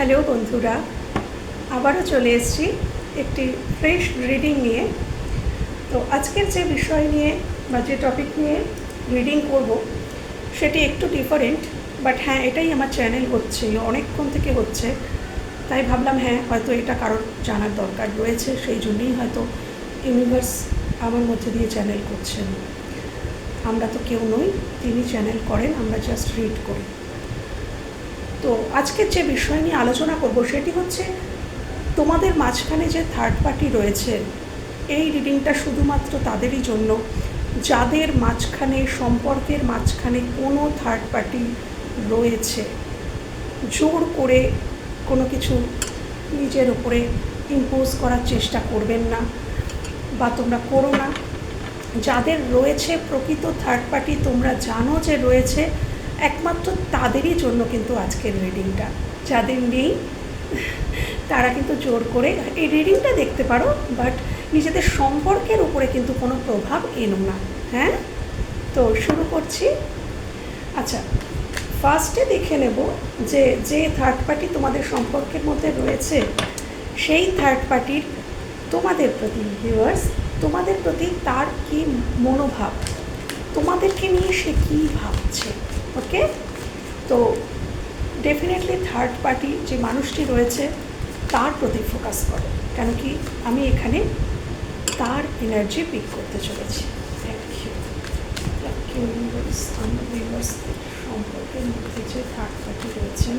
Hello বন্ধুরা, আবারও চলে এসেছি একটি ফ্রেশ রিডিং নিয়ে। তো আজকের যে বিষয় নিয়ে বা যে টপিক নিয়ে রিডিং করব, সেটি একটু ডিফারেন্ট বাট হ্যাঁ এটাই আমার চ্যানেল হচ্ছে, অনেকক্ষণ থেকে হচ্ছে। তাই ভাবলাম হ্যাঁ হয়তো এটা কারোর জানার দরকার রয়েছে, সেই জন্যই হয়তো ইউনিভার্স আমার মধ্যে দিয়ে চ্যানেল করছেন। আমরা তো কেউ নই, তিনি চ্যানেল করেন, আমরা জাস্ট রিড করি। তো আজকের যে বিষয় নিয়ে আলোচনা করব সেটি হচ্ছে তোমাদের মাঝখানে যে থার্ড পার্টি রয়েছে, এই রিডিংটা শুধুমাত্র তাদেরই জন্য। যাদের মাঝখানে, সম্পর্কের মাঝখানে কোনো থার্ড পার্টি রয়েছে, জোর করে কোনো কিছু নিজের ওপরে ইম্পোজ করার চেষ্টা করবেন না বা তোমরা করো না। যাদের রয়েছে প্রকৃত থার্ড পার্টি তোমরা জানো যে রয়েছে একমাত্র তাদেরই জন্য কিন্তু আজকের রিডিংটা যাদের নেই, তারা কিন্তু জোর করে এই রিডিংটা দেখতে পারো বাট নিজেদের সম্পর্কের উপরে কিন্তু কোনো প্রভাব এনো না হ্যাঁ? তো শুরু করছি। আচ্ছা ফার্স্টে দেখে নেব যে যে থার্ড পার্টি তোমাদের সম্পর্কের মধ্যে রয়েছে, সেই থার্ড পার্টির তোমাদের প্রতি ভিউয়ার্স তোমাদের প্রতি তার কি মনোভাব? তোমাদেরকে নিয়ে সে কী ভাবছে? ওকে তো ডেফিনেটলি থার্ড পার্টি যে মানুষটি রয়েছে, তার প্রতি ফোকাস করো। কেন কি আমি এখানে তার এনার্জি পিক করতে চলেছি। সম্পর্কের মধ্যে যে থার্ড পার্টি রয়েছেন,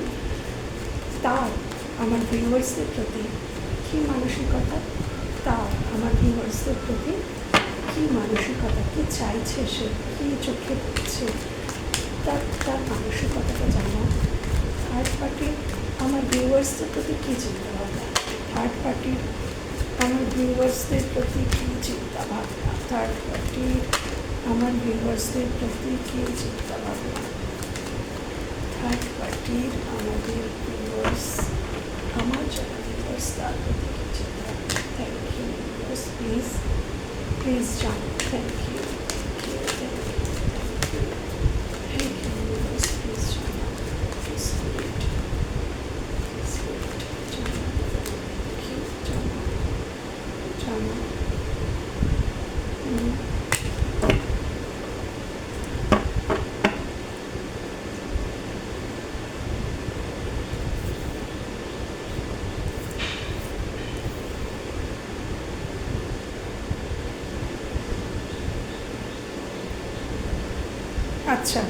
তার, আমার ভিউয়ার্সদের প্রতি কী মানসিকতা? তার, আমার ভিউয়ার্সদের প্রতি কী মানসিকতা? কী চাইছে সে? কী চোখে পড়ছে? তার তার মানসিকতাটা জানা থার্ড পার্টির আমার ভিউয়ার্সদের প্রতি কী চিন্তা ভাবনা থার্ড পার্টির আমার ভিউয়ার্সদের প্রতি কী চিন্তা ভাবনা থার্ড পার্টির আমার ভিউয়ার্সদের প্রতি কী চিন্তা ভাবনা থার্ড পার্টির আমাদের ভিউয়ার্স আমার যারা ভিউয়ার্স তার প্রতি কী চিন্তা? ভাবনা থ্যাংক ইউ প্লিজ প্লিজ জানো thank you thank you thank you viewers please জানো স্পিরিট স্পিরিট জানো থ্যাংক ইউ জানো জানো। হুম আচ্ছা।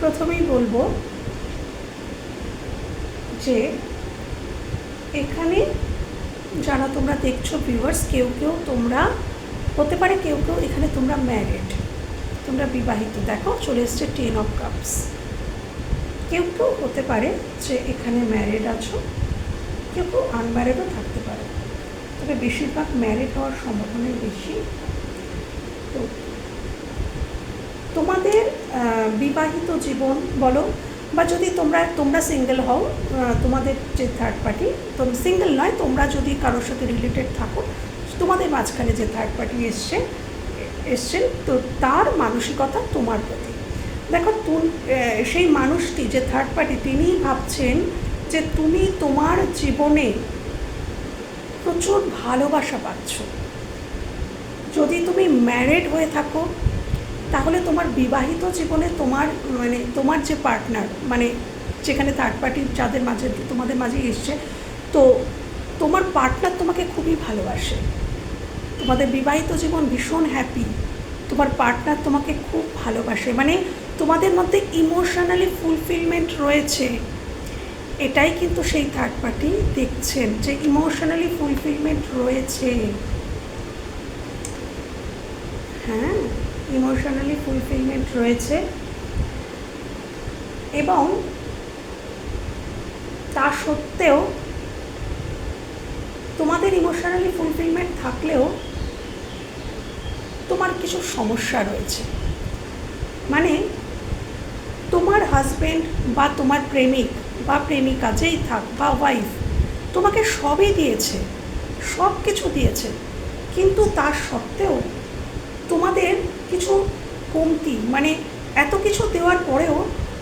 প্রথমেই বলব যে এখানে যারা তোমরা দেখছ ভিউয়ার্স কেউ কেউ তোমরা, হতে পারে কেউ কেউ এখানে তোমরা ম্যারিড তোমরা বিবাহিত। দেখো, চলে এসছে টেন অফ কাপস কেউ কেউ হতে পারে যে এখানে ম্যারিড আছো, কেউ কেউ আনম্যারিডও থাকতে পারে। তবে বেশিরভাগ ম্যারিড হওয়ার সম্ভাবনাই বেশি। তো তোমাদের বিবাহিত জীবন বলো বা যদি তোমরা তোমরা সিঙ্গেল হও তোমাদের যে থার্ড পার্টি তো সিঙ্গেল নয়, তোমরা যদি কারোর সাথে রিলেটেড থাকো, তোমাদের মাঝখানে যে থার্ড পার্টি এসছে এসছেন তো তার মানসিকতা তোমার প্রতি। দেখো সেই মানুষটি, যে থার্ড পার্টি তিনি ভাবছেন যে তুমি তোমার জীবনে প্রচুর ভালোবাসা পাচ্ছ। যদি তুমি ম্যারিড হয়ে থাকো তাহলে তোমার বিবাহিত জীবনে তোমার মানে তোমার যে পার্টনার মানে যেখানে থার্ড পার্টি যাদের মাঝে, তোমাদের মাঝে এসছে, তো তোমার পার্টনার তোমাকে খুবই ভালোবাসে। তোমাদের বিবাহিত জীবন ভীষণ হ্যাপি তোমার পার্টনার তোমাকে খুব ভালোবাসে। মানে তোমাদের মধ্যে ইমোশনালি ফুলফিলমেন্ট রয়েছে। এটাই কিন্তু সেই থার্ড পার্টি দেখছেন যে ইমোশনালি ফুলফিলমেন্ট রয়েছে। হ্যাঁ? ইমোশনালি ফুলফিলমেন্ট রয়েছে এবং তা সত্ত্বেও তোমাদের ইমোশনালি ফুলফিলমেন্ট থাকলেও তোমার কিছু সমস্যা রয়েছে। মানে তোমার হাজবেন্ড বা তোমার প্রেমিক বা প্রেমিকা যেই থাক বা ওয়াইফ তোমাকে সবই দিয়েছে সব কিছু দিয়েছে, কিন্তু তার সত্ত্বেও তোমাদের কিছু কমতি মানে এত কিছু দেওয়ার পরেও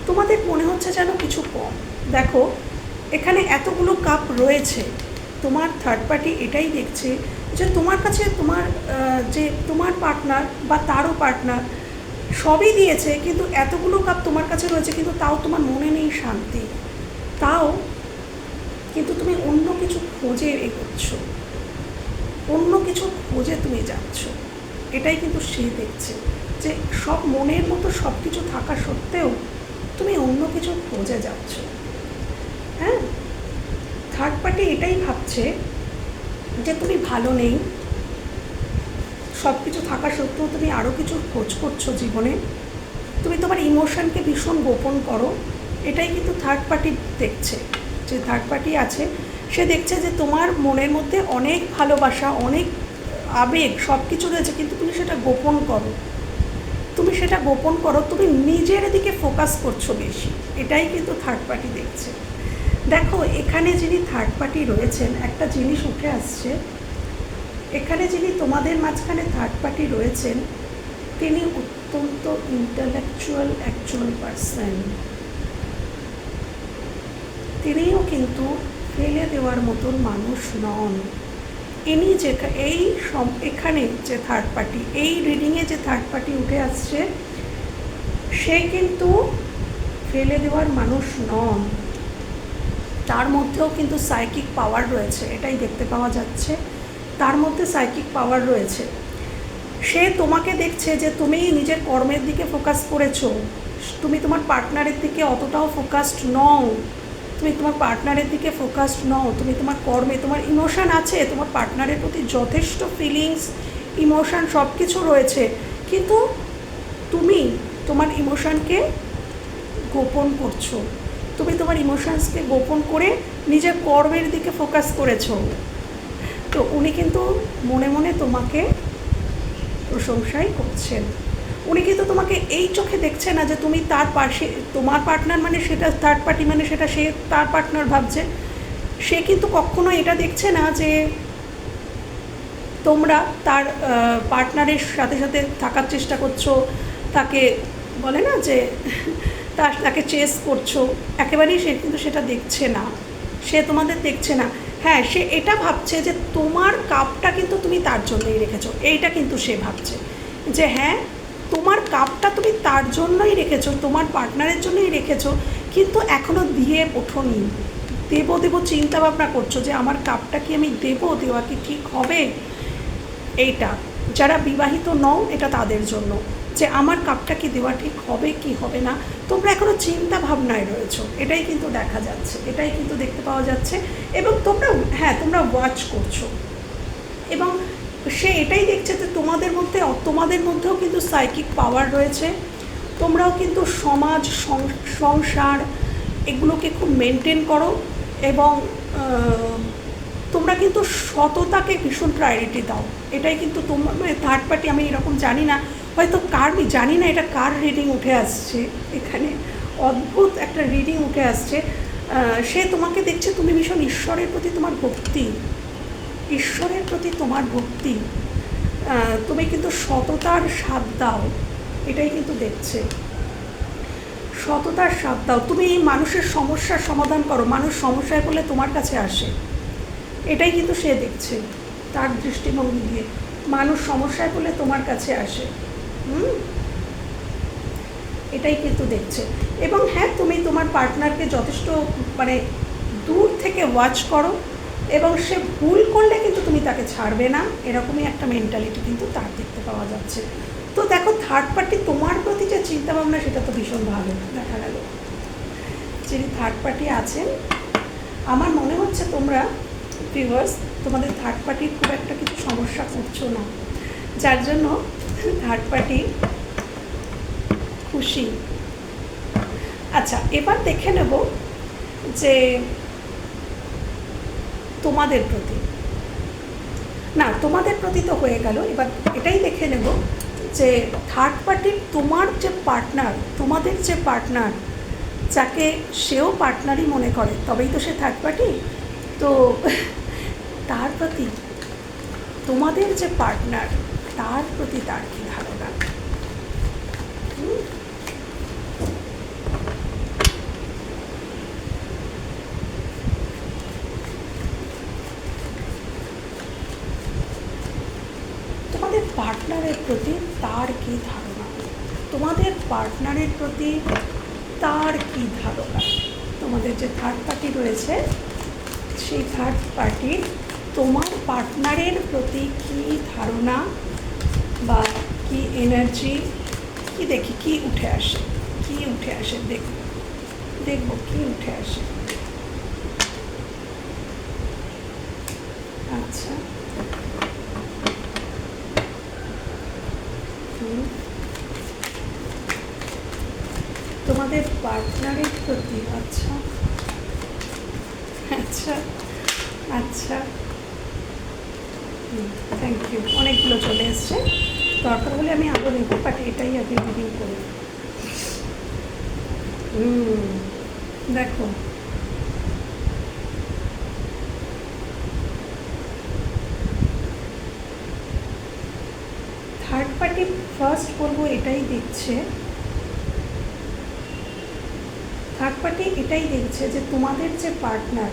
তোমাদের মনে হচ্ছে যেন কিছু কম। দেখো, এখানে এতগুলো কাপ রয়েছে, তোমার থার্ড পার্টি এটাই দেখছে যে তোমার কাছে তোমার যে তোমার পার্টনার বা তারও পার্টনার সবই দিয়েছে, কিন্তু এতগুলো কাপ তোমার কাছে রয়েছে, কিন্তু তাও তোমার মনে নেই শান্তি। তাও কিন্তু তুমি অন্য কিছু খোঁজে এগোচ্ছ, অন্য কিছু খোঁজে তুমি যাচ্ছ। এটাই কিন্তু সে দেখছে যে সব মনের মতো সব কিছু থাকা সত্ত্বেও তুমি অন্য কিছু খোঁজে যাচ্ছ। হ্যাঁ? থার্ড পার্টি এটাই ভাবছে যে তুমি ভালো নেই। সব কিছু থাকা সত্ত্বেও তুমি আরও কিছু খোঁজ করছ জীবনে। তুমি তোমার ইমোশনকে ভীষণ গোপন করো। এটাই কিন্তু থার্ড পার্টি দেখছে। যে থার্ড পার্টি আছে, সে দেখছে যে তোমার মনের মধ্যে অনেক ভালোবাসা, অনেক আবেগ সব কিছু রয়েছে, কিন্তু তুমি সেটা গোপন করো। তুমি সেটা গোপন করো, তুমি নিজের দিকে ফোকাস করছ বেশি। এটাই কিন্তু থার্ড পার্টি দেখছে। দেখো, এখানে যিনি থার্ড পার্টি রয়েছেন, একটা জিনিস উঠে আসছে। এখানে যিনি তোমাদের মাঝখানে থার্ড পার্টি রয়েছেন, তিনি অত্যন্ত ইন্টালেকচুয়াল একজন পার্সন তিনিও কিন্তু ফেলে দেওয়ার মতন মানুষ নন। ইনি যে এই এখানে যে থার্ড পার্টি এই রিডিংয়ে যে থার্ড পার্টি উঠে আসছে, সে কিন্তু ফেলে দেওয়ার মানুষ নন। তার মধ্যেও কিন্তু সাইকিক পাওয়ার রয়েছে, এটাই দেখতে পাওয়া যাচ্ছে। তার মধ্যে সাইকিক পাওয়ার রয়েছে। সে তোমাকে দেখছে যে তুমি নিজের কর্মের দিকে ফোকাস করেছ। তুমি তোমার পার্টনারের দিকে অতটাও ফোকাসড নও। তুমি তোমার পার্টনারের দিকে ফোকাসড নও, তুমি তোমার কর্মে, তোমার ইমোশান আছে, তোমার পার্টনারের প্রতি যথেষ্ট ফিলিংস ইমোশান সব কিছু রয়েছে। কিন্তু তুমি তোমার ইমোশনকে গোপন করছ। তুমি তোমার ইমোশানসকে গোপন করে নিজের কর্মের দিকে ফোকাস করেছ। তো উনি কিন্তু মনে মনে তোমাকে প্রশংসাই করছেন। উনি কিন্তু তোমাকে এই চোখে দেখছে না যে তুমি তার পাশে তোমার পার্টনার মানে সেটা থার্ড পার্টি মানে সেটা সে তার পার্টনার ভাবছে। সে কিন্তু কখনো এটা দেখছে না যে তোমরা তার পার্টনারের সাথে সাথে থাকার চেষ্টা করছ, তাকে বলে না যে তার, তাকে চেস করছ। একেবারেই সে কিন্তু সেটা দেখছে না। সে তোমাদের দেখছে না। হ্যাঁ সে এটা ভাবছে যে তোমার কাপটা কিন্তু তুমি তার জন্যই রেখেছো। এইটা কিন্তু সে ভাবছে। যে হ্যাঁ তোমার কাপটা তুমি তার জন্যই রেখেছো, তোমার পার্টনারের জন্যই রেখেছো, কিন্তু এখনও দিয়ে ওঠোনি। দেবো দেবো চিন্তা ভাবনা করছ যে আমার কাপটা কি আমি দেবো, দেওয়া কি ঠিক হবে? এইটা, যারা বিবাহিত নও, এটা তাদের জন্য। যে আমার কাপটা কি দেওয়া ঠিক হবে, কি হবে না, তোমরা এখনও চিন্তা ভাবনায় রয়েছো। এটাই কিন্তু দেখা যাচ্ছে, এটাই কিন্তু দেখতে পাওয়া যাচ্ছে। এবং তোমরা হ্যাঁ তোমরা ওয়াচ করছ। এবং সে এটাই দেখছে যে তোমাদের মধ্যে তোমাদের মধ্যেও কিন্তু সাইকিক পাওয়ার রয়েছে। তোমরাও কিন্তু সমাজ সংসার এগুলোকে খুব মেনটেন করো এবং তোমরা কিন্তু সততাকে ভীষণ প্রায়োরিটি দাও। এটাই কিন্তু তোমার মানে থার্ড পার্টি আমি এরকম জানি না। হয়তো কার জানি না এটা কার রিডিং উঠে আসছে এখানে। অদ্ভুত একটা রিডিং উঠে আসছে। সে তোমাকে দেখছে, তুমি ভীষণ ঈশ্বরের প্রতি তোমার ভক্তি। ঈশ্বরের প্রতি তোমার ভক্তি তুমি কিন্তু সততার স্বাদ দাও, এটাই কিন্তু দেখছে। সততার স্বাদ দাও। তুমি মানুষের সমস্যার সমাধান করো, মানুষ সমস্যায় পড়লে তোমার কাছে আসে। এটাই কিন্তু সে দেখছে, তার দৃষ্টিভঙ্গি দিয়ে মানুষ সমস্যায় পড়লে তোমার কাছে আসে। হুম? এটাই কিন্তু দেখছে। এবং হ্যাঁ তুমি তোমার পার্টনারকে যথেষ্ট মানে দূর থেকে ওয়াচ করো। এবং সে ভুল করলে কিন্তু তুমি তাকে ছাড়বে না। এরকমই একটা মেন্টালিটি কিন্তু তার দেখতে পাওয়া যাচ্ছে। তো দেখো থার্ড পার্টি তোমার প্রতি যে চিন্তাভাবনা, সেটা তো ভীষণ ভালো দেখা গেল। যিনি থার্ড পার্টি আছেন, আমার মনে হচ্ছে তোমরা ভিউয়ার্স তোমাদের থার্ড পার্টির খুব একটা কিছু সমস্যা করছ না। যার জন্য থার্ড পার্টি খুশি। আচ্ছা এবার দেখে নেব যে তোমাদের প্রতি। না, তোমাদের প্রতি তো হয়ে গেল। এবার এটাই দেখে নেব যে থার্ড পার্টির তোমার যে পার্টনার তোমাদের যে পার্টনার যাকে সেও পার্টনারই মনে করে, তবেই তো সে থার্ড পার্টি তো তার প্রতি তোমাদের যে পার্টনার তার প্রতি তার কি ধারণা হুম? পার্টনারের প্রতি তার কী ধারণা তোমাদের পার্টনারের প্রতি তার কি ধারণা? তোমাদের যে থার্ড পার্টি রয়েছে, সেই থার্ড পার্টি তোমার পার্টনারের প্রতি কি ধারণা বা কি এনার্জি কি দেখি, কি উঠে আসে? কি উঠে আসে? দেখব। দেখব কি উঠে আসে। আচ্ছা। হুম। তোমাদের পার্টনারের প্রতি আচ্ছা। আচ্ছা আচ্ছা। থ্যাংক ইউ অনেকগুলো চলে এসছে। দরকার হলে আমি আরও নেব বাট এটাই আগে রিডিং করি হুম, দেখো। থার্ড পার্টি ফার্স্ট বলব, এটাই দেখছে থার্ড পার্টি এটাই দেখছে যে তোমাদের যে পার্টনার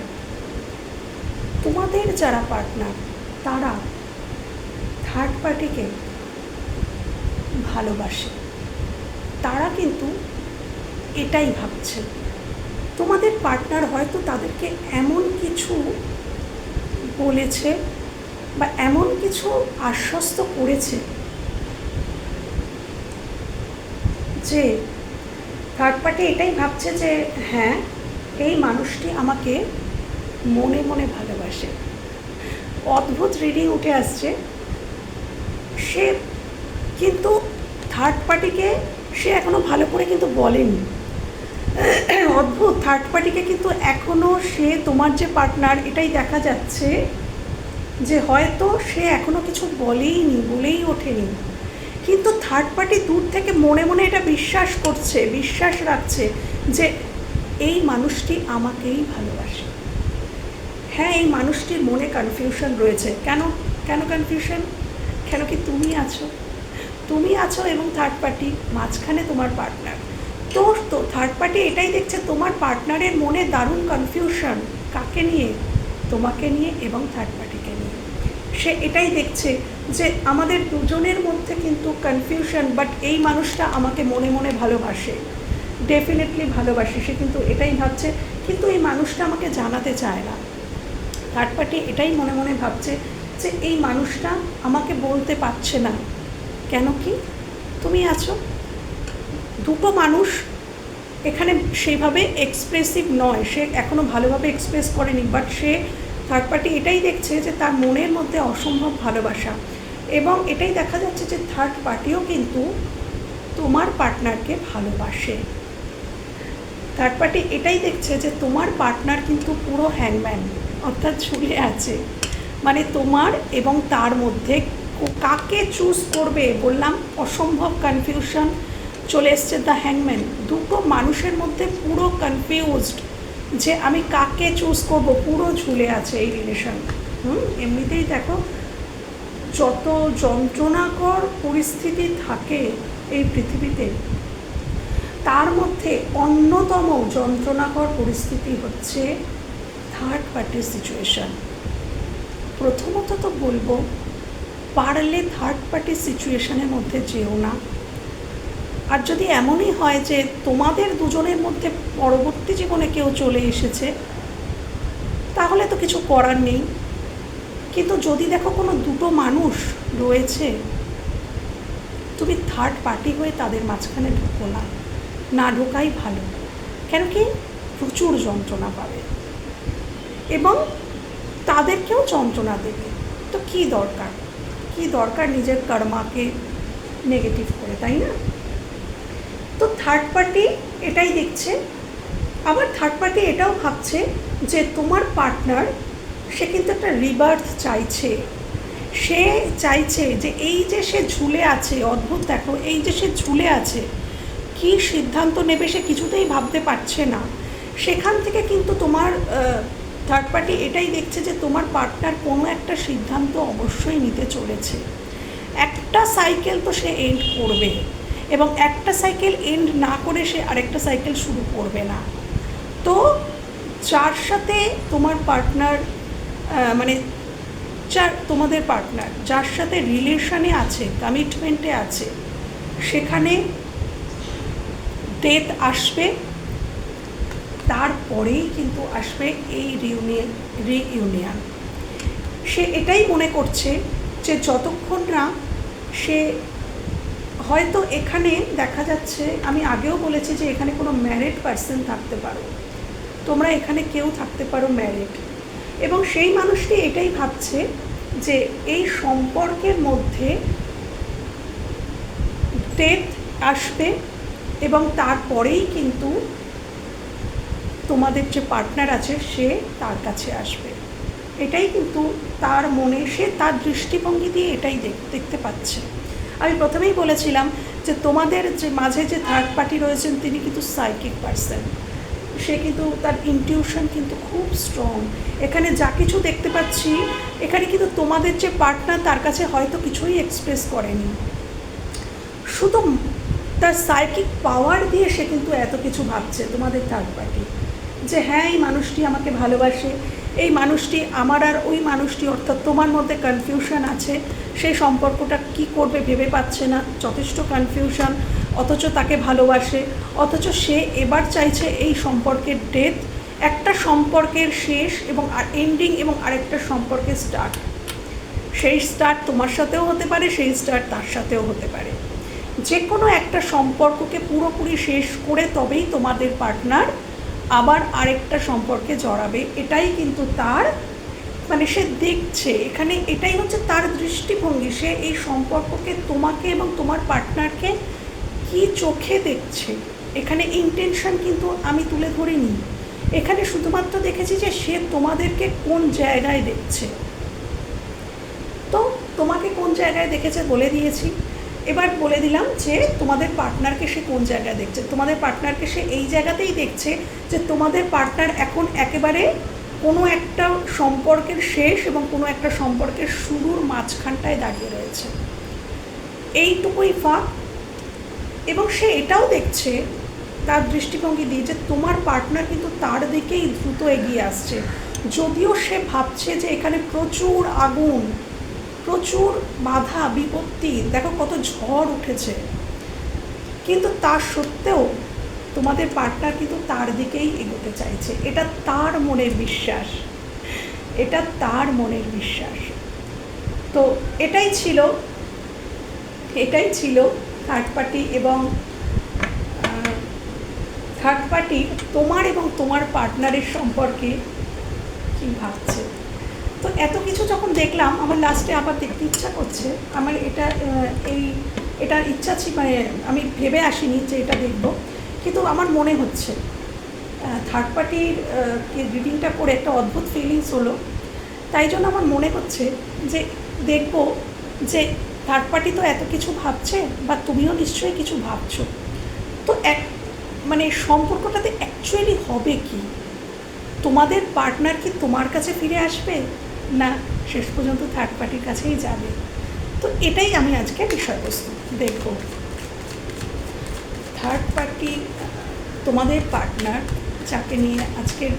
তোমাদের যারা পার্টনার তারা থার্ড পার্টিকে ভালোবাসে। তারা কিন্তু এটাই ভাবছে। তোমাদের পার্টনার হয়তো তাদেরকে এমন কিছু বলেছে বা এমন কিছু আশ্বস্ত করেছে যে থার্ড পার্টি এটাই ভাবছে যে হ্যাঁ এই মানুষটি আমাকে মনে মনে ভালোবাসে। অদ্ভুত রিডিং উঠে আসছে। সে কিন্তু থার্ড পার্টিকে সে এখনও ভালো করে কিন্তু বলেনি। অদ্ভুত। থার্ড পার্টিকে কিন্তু এখনও সে তোমার যে পার্টনার এটাই দেখা যাচ্ছে যে হয়তো সে এখনও কিছু বলেইনি, বলেই ওঠেনি। কিন্তু থার্ড পার্টি দূর থেকে মনে মনে এটা বিশ্বাস করছে, বিশ্বাস রাখছে যে এই মানুষটি আমাকেই ভালোবাসে। হ্যাঁ এই মানুষটির মনে কনফিউশন রয়েছে। কেন? কেন কনফিউশন কেন কি তুমি আছো? তুমি আছো এবং থার্ড পার্টি মাঝখানে তোমার পার্টনার তো তো থার্ড পার্টি এটাই দেখছে, তোমার পার্টনারের মনে দারুণ কনফিউশন কাকে নিয়ে? তোমাকে নিয়ে এবং থার্ড পার্টিকে নিয়ে। সে এটাই দেখছে যে আমাদের দুজনের মধ্যে কিন্তু কনফিউশন বাট এই মানুষটা আমাকে মনে মনে ভালোবাসে। ডেফিনেটলি ভালোবাসে, সে কিন্তু এটাই ভাবছে। কিন্তু এই মানুষটা আমাকে জানাতে চায় না। থার্ড পার্টি এটাই মনে মনে ভাবছে যে এই মানুষটা আমাকে বলতে পারছে না। কেন কি? তুমি আছো। দুটো মানুষ এখানে সেইভাবে এক্সপ্রেসিভ নয়। সে এখনও ভালোভাবে এক্সপ্রেস করেনি বাট সে থার্ড পার্টি এটাই দেখছে যে তার মনের মধ্যে অসম্ভব ভালোবাসা। এবং এটাই দেখা যাচ্ছে যে থার্ড পার্টিও কিন্তু তোমার পার্টনারকে ভালোবাসে। থার্ড পার্টি এটাই দেখছে যে তোমার পার্টনার কিন্তু পুরো হ্যাংম্যান অর্থাৎ ঝুলে আছে। মানে তোমার এবং তার মধ্যে কাকে চুজ করবে? বললাম, অসম্ভব কনফিউশন চলে এসছে দ্য হ্যাংম্যান দুটো মানুষের মধ্যে পুরো কনফিউজড যে আমি কাকে চুজ করব? পুরো ঝুলে আছে এই রিলেশন হুম? এমনিতেই দেখো, যত যন্ত্রণাকর পরিস্থিতি থাকে এই পৃথিবীতে, তার মধ্যে অন্যতম যন্ত্রণাকর পরিস্থিতি হচ্ছে থার্ড পার্টির সিচুয়েশন প্রথমত তো বলব, পারলে থার্ড পার্টির সিচুয়েশনের মধ্যে যেও না। আর যদি এমনই হয় যে তোমাদের দুজনের মধ্যে পরবর্তী জীবনে কেউ চলে এসেছে, তাহলে তো কিছু করার নেই। কিন্তু যদি দেখো কোনো দুটো মানুষ রয়েছে, তুমি থার্ড পার্টি হয়ে তাদের মাঝখানে ঢুকো না। না ঢোকাই ভালো, কেন কি প্রচুর যন্ত্রণা পাবে। এবং তাদেরকেও যন্ত্রণা দেবে। তো কি দরকার? কি দরকার নিজের কর্মাকে নেগেটিভ করে, তাই না? থার্ড পার্টি এটাই দেখছে। আবার থার্ড পার্টি এটাও ভাবছে যে তোমার পার্টনার সে কিন্তু একটা রিবার্থ চাইছে। সে চাইছে যে এই যে সে ঝুলে আছে, অদ্ভুত দেখো, এই যে সে ঝুলে আছে, কি সিদ্ধান্ত নেবে সে কিছুতেই ভাবতে পারছে না। সেখান থেকে কিন্তু তোমার থার্ড পার্টি এটাই দেখছে যে তোমার পার্টনার কোনো একটা সিদ্ধান্ত অবশ্যই নিতে চলেছে। একটা সাইকেল তো সে এন্ড করবে। এবং একটা সাইকেল এন্ড না করে সে আরেকটা সাইকেল শুরু করবে না। তো যার সাথে তোমার পার্টনার মানে যার, তোমাদের পার্টনার যার সাথে রিলেশনে আছে কমিটমেন্টে আছে, সেখানে ডেথ আসবে, তারপরেই কিন্তু আসবে এই রিউনিয়ন রিইউনিয়ন সে এটাই মনে করছে যে যতক্ষণ না সে হয়তো এখানে দেখা যাচ্ছে, আমি আগেও বলেছি যে এখানে কোনো ম্যারিড পার্সন থাকতে পারো। তোমরা এখানে কেউ থাকতে পারো ম্যারিড এবং সেই মানুষটি এটাই ভাবছে যে এই সম্পর্কের মধ্যে ডেথ আসবে এবং তারপরেই কিন্তু তোমাদের যে পার্টনার আছে সে তার কাছে আসবে। এটাই কিন্তু তার মনে, সে তার দৃষ্টিভঙ্গি দিয়ে এটাই দেখতে পাচ্ছে। আমি প্রথমেই বলেছিলাম যে তোমাদের যে মাঝে যে থার্ড পার্টি রয়েছেন, তিনি কিন্তু সাইকিক পার্সন সে কিন্তু তার ইনটিউশন কিন্তু খুব স্ট্রং এখানে যা কিছু দেখতে পাচ্ছি, এখানে কিন্তু তোমাদের যে পার্টনার তার কাছে হয়তো কিছুই এক্সপ্রেস করেনি। শুধু তার সাইকিক পাওয়ার দিয়ে সে কিন্তু এত কিছু ভাবছে তোমাদের থার্ড পার্টি যে হ্যাঁ এই মানুষটি আমাকে ভালোবাসে, এই মানুষটি আমার আর ওই মানুষটি, অর্থাৎ তোমার মধ্যে কনফিউশন আছে সেই সম্পর্কটা কি করবে ভেবে পাচ্ছে না, যথেষ্ট কনফিউশন অথচ তাকে ভালোবাসে, অথচ সে এবার চাইছে এই সম্পর্কের ডেথ একটা সম্পর্কের শেষ এবং এন্ডিং এবং আরেকটা সম্পর্কের স্টার্ট সেই স্টার্ট তোমার সাথেও হতে পারে, সেই স্টার্ট তার সাথেও হতে পারে। যে কোনো একটা সম্পর্ককে পুরোপুরি শেষ করে তবেই তোমাদের পার্টনার আবার আরেকটা সম্পর্কে জড়াবে, এটাই কিন্তু তার মানে সে দেখছে, এখানে এটাই হচ্ছে তার দৃষ্টিভঙ্গি, সে এই সম্পর্ককে তোমাকে এবং তোমার পার্টনারকে কি চোখে দেখছে। এখানে ইন্টেনশন কিন্তু আমি তুলে ধরিনি। এখানে শুধুমাত্র দেখেছি যে সে তোমাদেরকে কোন জায়গায় দেখছে। তো তোমাকে কোন জায়গায় দেখেছে বলে দিয়েছি। এবার বলে দিলাম যে তোমাদের পার্টনারকে সে কোন জায়গায় দেখছে? তোমাদের পার্টনারকে সে এই জায়গাতেই দেখছে যে তোমাদের পার্টনার এখন একেবারে কোনো একটা সম্পর্কের শেষ এবং কোনো একটা সম্পর্কের শুরুর মাঝখানটায় দাঁড়িয়ে রয়েছে। এইটুকুই ফাঁক। এবং সে এটাও দেখছে, তার দৃষ্টিভঙ্গি দিয়ে যে তোমার পার্টনার কিন্তু তার দিকেই দ্রুত এগিয়ে আসছে। যদিও সে ভাবছে যে এখানে প্রচুর আগুন প্রচুর বাধা, বিপত্তি। দেখো কত ঝড় উঠেছে। কিন্তু তার সত্ত্বেও তোমাদের পার্টনার কিন্তু তার দিকেই এগোতে চাইছে। এটা তার মনের বিশ্বাস। এটা তার মনের বিশ্বাস। তো এটাই ছিল এটাই ছিল থার্ড পার্টি এবং থার্ড পার্টি তোমার এবং তোমার পার্টনারের সম্পর্কে কী ভাবছে? তো এত কিছু যখন দেখলাম, আমার লাস্টে আবার দেখতে ইচ্ছা করছে। আমার এটা এই এটার ইচ্ছা ছিল মানে আমি ভেবে আসিনি যে এটা দেখব। কিন্তু আমার মনে হচ্ছে থার্ড পার্টির রিডিংটা করে একটা অদ্ভুত ফিলিংস হলো। তাই জন্য আমার মনে হচ্ছে যে দেখব যে থার্ড পার্টি তো এত কিছু ভাবছে, বা তুমিও নিশ্চয়ই কিছু ভাবছ। তো এক মানে সম্পর্কটাতে অ্যাকচুয়ালি হবে কি? তোমাদের পার্টনার কি তোমার কাছে ফিরে আসবে? না, শেষ পর্যন্ত থার্ড পার্টির কাছেই যাবে। তো এটাই আমি আজকে বিষয়বস্তু দেখব। থার্ড পার্টি তোমাদের পার্টনার যাকে নিয়ে আজকের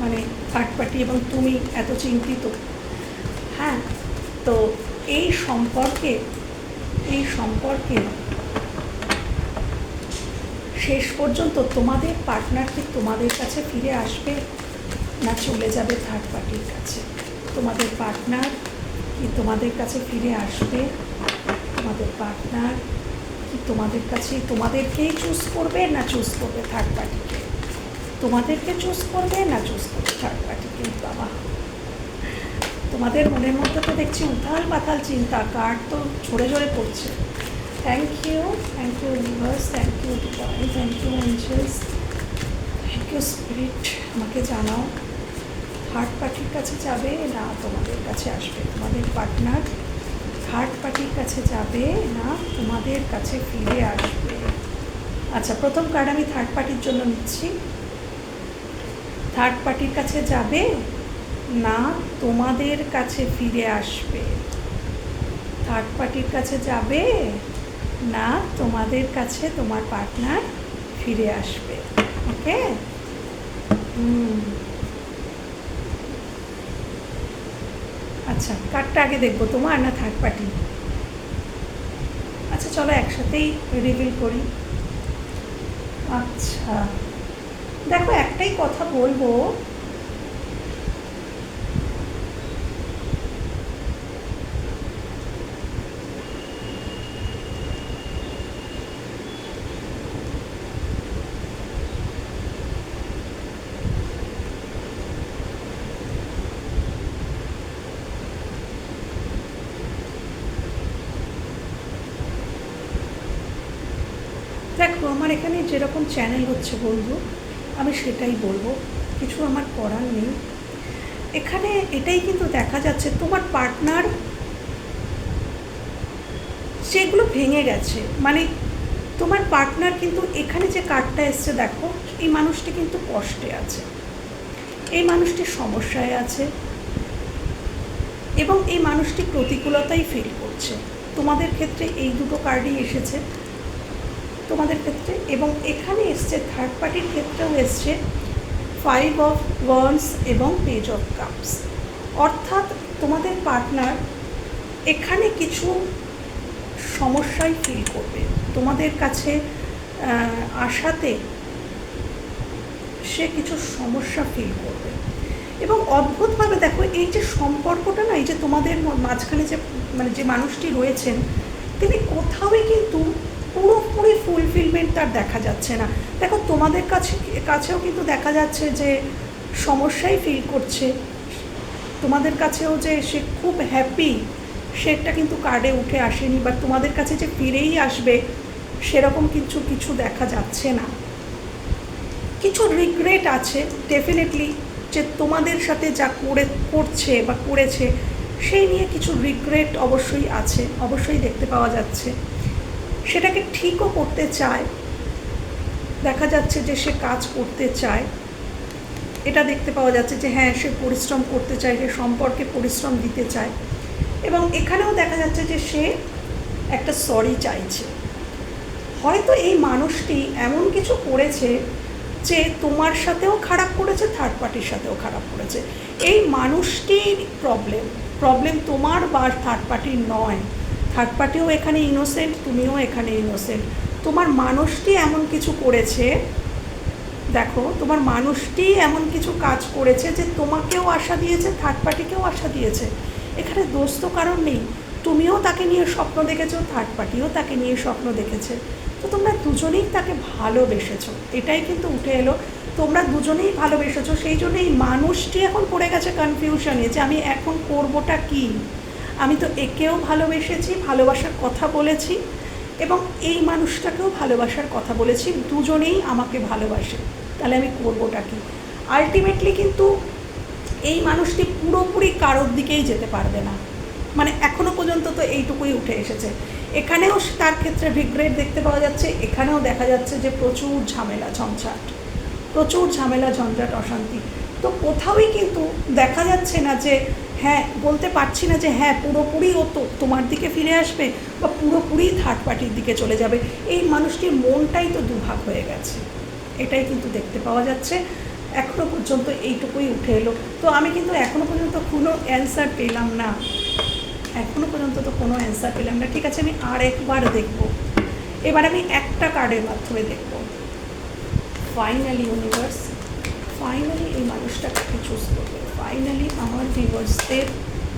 মানে থার্ড পার্টি এবং তুমি এত চিন্তিত। হ্যাঁ তো এই সম্পর্কে এই সম্পর্কে শেষ পর্যন্ত তোমাদের পার্টনার কি তোমাদের কাছে ফিরে আসবে না চলে যাবে থার্ড পার্টির কাছে? তোমাদের পার্টনার কি তোমাদের কাছে ফিরে আসবে? তোমাদের পার্টনার কি তোমাদের কাছে তোমাদেরকেই চুজ করবে না চুজ করবে থার্ড পার্টিকে তোমাদেরকে চুজ করবে না চুজ করবে থার্ড পার্টিকে বাবা। তোমাদের মনের মধ্যে তো দেখছি উথাল পাথাল চিন্তা কার্ড তো ঝরে ঝরে পড়ছে। Thank you thank you universe thank you divine thank you angels thank you spirit আমাকে জানাও। থার্ড পার্টির কাছে যাবে না তোমাদের কাছে আসবে। তোমাদের পার্টনার থার্ড পার্টির কাছে যাবে না তোমাদের কাছে ফিরে আসবে। আচ্ছা প্রথম কার্ড আমি থার্ড পার্টির জন্য নিচ্ছি। থার্ড পার্টির কাছে যাবে না তোমাদের কাছে ফিরে আসবে। থার্ড পার্টির কাছে যাবে না তোমাদের কাছে তোমার পার্টনার ফিরে আসবে। ওকে হুম। আচ্ছা কার্ডটা আগে দেখব। তোমার না থার্ড পার্টি আচ্ছা চলো একসাথেই রিভিল করি। আচ্ছা। দেখো, একটাই কথা বলব দেখো আমার এখানে যেরকম চ্যানেল হচ্ছে বলব আমি সেটাই বলব। কিছু আমার করার নেই। এখানে এটাই কিন্তু দেখা যাচ্ছে, তোমার পার্টনার সেগুলো ভেঙে গেছে। মানে তোমার পার্টনার কিন্তু এখানে যে কার্ডটা এসছে, দেখো, এই মানুষটি কিন্তু কষ্টে আছে। এই মানুষটি সমস্যায় আছে এবং এই মানুষটি প্রতিকূলতাই ফিল করছে। তোমাদের ক্ষেত্রে এই দুটো কার্ডই এসেছে। তোমাদের ক্ষেত্রে এবং এখানে এসছে থার্ড পার্টির ক্ষেত্রেও এসছে ফাইভ অফ ওয়ান্স এবং পেজ অফ কাপস অর্থাৎ তোমাদের পার্টনার এখানে কিছু সমস্যায় ফিল করবে। তোমাদের কাছে আসাতে সে কিছু সমস্যা ফিল করবে। এবং অদ্ভুতভাবে দেখো, এই যে সম্পর্কটা না, এই যে তোমাদের মাঝখানে যে মানে যে মানুষটি রয়েছেন, তিনি কোথাওই কিন্তু পুরোপুরি ফুলফিলমেন্ট তার দেখা যাচ্ছে না। দেখো, তোমাদের কাছে, কাছেও কিন্তু দেখা যাচ্ছে যে সমস্যাই ফিল করছে। তোমাদের কাছেও যে সে খুব হ্যাপি সেটা কিন্তু কার্ডে উঠে আসেনি বা তোমাদের কাছে যে ফিরেই আসবে, সেরকম কিছু কিছু দেখা যাচ্ছে না। কিছু রিগ্রেট আছে ডেফিনেটলি যে তোমাদের সাথে যা করে, করছে বা করেছে, সেই নিয়ে কিছু রিগ্রেট অবশ্যই আছে, অবশ্যই দেখতে পাওয়া যাচ্ছে। সেটাকে ঠিকও করতে চায়। দেখা যাচ্ছে যে সে কাজ করতে চায়। এটা দেখতে পাওয়া যাচ্ছে যে হ্যাঁ সে পরিশ্রম করতে চায়, সে সম্পর্কে পরিশ্রম দিতে চায়। এবং এখানেও দেখা যাচ্ছে যে সে একটা সরি চাইছে। হয়তো এই মানুষটি এমন কিছু করেছে যে তোমার সাথেও খারাপ করেছে থার্ড পার্টির সাথেও খারাপ করেছে। এই মানুষটির প্রবলেম প্রবলেম তোমার বা থার্ড পার্টির নয়। থার্ড পার্টিও এখানে ইনোসেন্ট তুমিও এখানে ইনোসেন্ট তোমার মানুষটি এমন কিছু করেছে, দেখো, তোমার মানুষটি এমন কিছু কাজ করেছে যে তোমাকেও আশা দিয়েছে থার্ড পার্টিকেও আশা দিয়েছে। এখানে দোষ তো কারণ নেই। তুমিও তাকে নিয়ে স্বপ্ন দেখেছ থার্ড পার্টিও তাকে নিয়ে স্বপ্ন দেখেছে। তো তোমরা দুজনেই তাকে ভালোবেসেছো। এটাই কিন্তু উঠে এলো। তোমরা দুজনেই ভালোবেসেছো। সেই জন্য এই মানুষটি এখন পড়ে গেছে কনফিউশনে যে আমি এখন করবোটা কি? আমি তো একেও ভালোবেসেছি, ভালোবাসার কথা বলেছি এবং এই মানুষটাকেও ভালোবাসার কথা বলেছি। দুজনেই আমাকে ভালোবাসে। তাহলে আমি করবোটা কি? আলটিমেটলি কিন্তু এই মানুষটি পুরোপুরি কারোর দিকেই যেতে পারবে না। মানে এখনও পর্যন্ত তো এইটুকুই উঠে এসেছে। এখানেও তার ক্ষেত্রে রিগ্রেট দেখতে পাওয়া যাচ্ছে। এখানেও দেখা যাচ্ছে যে প্রচুর ঝামেলা, ঝঞ্ঝাট। প্রচুর ঝামেলা, ঝঞ্ঝাট, অশান্তি। তো কোথাওই কিন্তু দেখা যাচ্ছে না যে হ্যাঁ বলতে পারছি না যে হ্যাঁ পুরোপুরি ও তো তোমার দিকে ফিরে আসবে বা পুরোপুরি থার্ড পার্টির দিকে চলে যাবে। এই মানুষটির মনটাই তো দুভাগ হয়ে গেছে। এটাই কিন্তু দেখতে পাওয়া যাচ্ছে। এখনও পর্যন্ত এইটুকুই উঠে এলো। তো আমি কিন্তু এখনও পর্যন্ত কোনো অ্যান্সার পেলাম না। এখনও পর্যন্ত তো কোনো অ্যান্সার পেলাম না। ঠিক আছে, আমি আর একবার দেখব। এবার আমি একটা কার্ডের মাধ্যমে দেখব। ফাইনালি ইউনিভার্স ফাইনালি এই মানুষটা কাকে চুজ করবে? ফাইনালি আমার ভিউয়ার্সদের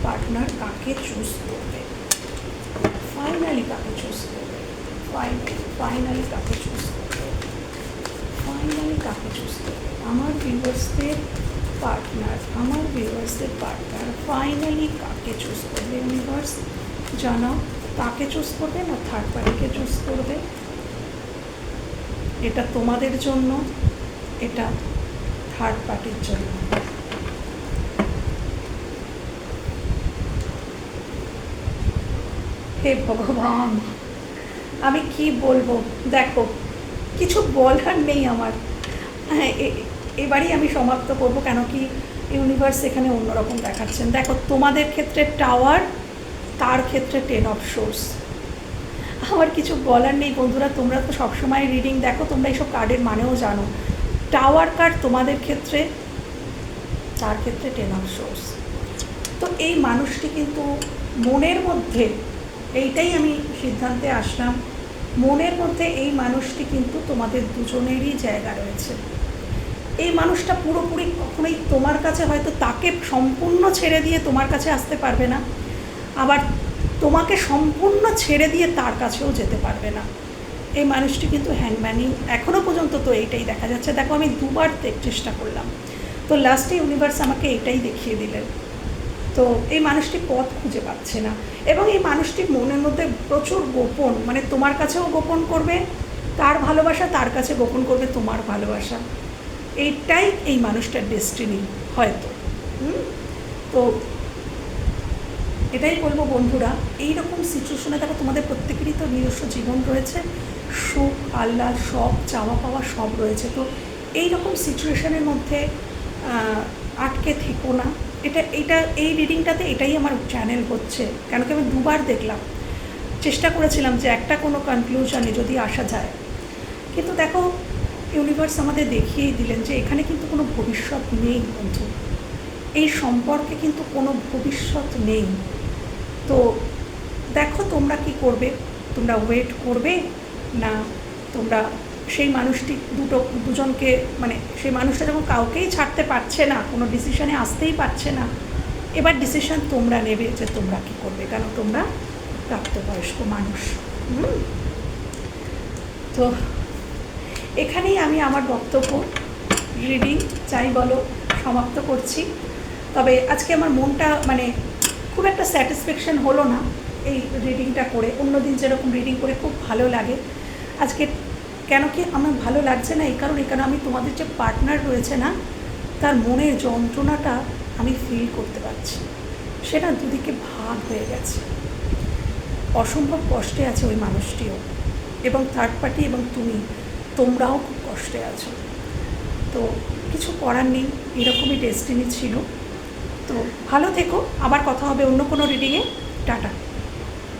পার্টনার কাকে চুজ করবে? ফাইনালি কাকে চুজ করবে? ফাইনালি ফাইনালি কাকে চুজ করবে? ফাইনালি কাকে চুজ করবে? আমার ভিউয়ার্সদের পার্টনার আমার ভিউয়ার্সদের পার্টনার ফাইনালি কাকে চুজ করবে ইউনিভার্স জানাও তাকে চুজ করবে না থার্ড পার্টিকে চুজ করবে? এটা তোমাদের জন্য, এটা থার্ড পার্টির জন্য হে ভগবান, আমি কি বলব? দেখো, কিছু বলার নেই আমার। হ্যাঁ এবারই আমি সমাপ্ত করব, কেন কি ইউনিভার্স এখানে অন্যরকম দেখাচ্ছেন। দেখো, তোমাদের ক্ষেত্রে টাওয়ার তার ক্ষেত্রে টেন অফ সোর্স আমার কিছু বলার নেই বন্ধুরা, তোমরা তো সবসময় রিডিং দেখো, তোমরা এইসব কার্ডের মানেও জানো। টাওয়ার কার্ড তোমাদের ক্ষেত্রে, তার ক্ষেত্রে টেন অফ সোর্স তো এই মানুষটি কিন্তু মনের মধ্যে, এইটাই আমি সিদ্ধান্তে আসলাম, মনের মধ্যে এই মানুষটি কিন্তু তোমাদের দুজনেরই জায়গা রয়েছে। এই মানুষটা পুরোপুরি কখনোই তোমার কাছে হয়তো তাকে সম্পূর্ণ ছেড়ে দিয়ে তোমার কাছে আসতে পারবে না, আবার তোমাকে সম্পূর্ণ ছেড়ে দিয়ে তার কাছেও যেতে পারবে না। এই মানুষটি কিন্তু হ্যাংম্যানই এখনও পর্যন্ত তো এইটাই দেখা যাচ্ছে। দেখো, আমি দুবার চেষ্টা করলাম। তো লাস্টে ইউনিভার্স আমাকে এটাই দেখিয়ে দিলেন তো এই মানুষটি পথ খুঁজে পাচ্ছে না। এবং এই মানুষটি মনের মধ্যে প্রচুর গোপন মানে তোমার কাছেও গোপন করবে, তার ভালোবাসা তার কাছে গোপন করবে, তোমার ভালোবাসা। এইটাই এই মানুষটার ডেস্টিনি হয়তো? তো এটাই বলব বন্ধুরা এই রকম সিচুয়েশনে দেখো, তোমাদের প্রত্যেকেরই তো নিজস্ব জীবন রয়েছে। সুখ, আহ্লাদ সব চাওয়া পাওয়া সব রয়েছে। তো এই রকম সিচুয়েশনের মধ্যে আটকে থেকো না। এটা এটা, এই রিডিংটাতে এটাই আমার চ্যানেল হচ্ছে। কেন কি আমি দুবার দেখলাম। চেষ্টা করেছিলাম যে একটা কোনো কনক্লুশনে যদি আসা যায়। কিন্তু দেখো ইউনিভার্স আমাদের দেখিয়েই দিলেন যে এখানে কিন্তু কোনো ভবিষ্যৎ নেই, বন্ধু। এই সম্পর্কে কিন্তু কোনো ভবিষ্যৎ নেই। তো দেখো তোমরা কি করবে? তোমরা ওয়েট করবে? না, তোমরা সেই মানুষটি দুটো, দুজনকে মানে সেই মানুষটা যখন কাউকেই ছাড়তে পারছে না, কোনো ডিসিশনে আসতেই পারছে না, এবার ডিসিশন তোমরা নেবে যে তোমরা কি করবে, কেন তোমরা প্রাপ্তবয়স্ক মানুষ। হুম? তো এখানেই আমি আমার বক্তব্য রিডিং চাই বলো, সমাপ্ত করছি। তবে আজকে আমার মনটা মানে খুব একটা স্যাটিসফ্যাকশন হলো না এই রিডিংটা করে। অন্যদিন যেরকম রিডিং করে খুব ভালো লাগে। আজকে কেন কি আমার ভালো লাগছে না? এই কারণে কারণ আমি তোমাদের যে পার্টনার রয়েছে না, তার মনের যন্ত্রণাটা আমি ফিল করতে পারছি। সেটা দুদিকে ভাগ হয়ে গেছে। অসম্ভব কষ্টে আছে ওই মানুষটিও এবং থার্ড পার্টি এবং তুমি। তোমরাও খুব কষ্টে আছো। তো কিছু করার নেই, এরকমই ডেস্টিনি ছিল। তো ভালো থেকো, আবার কথা হবে অন্য কোনো রিডিংয়ে টাটা।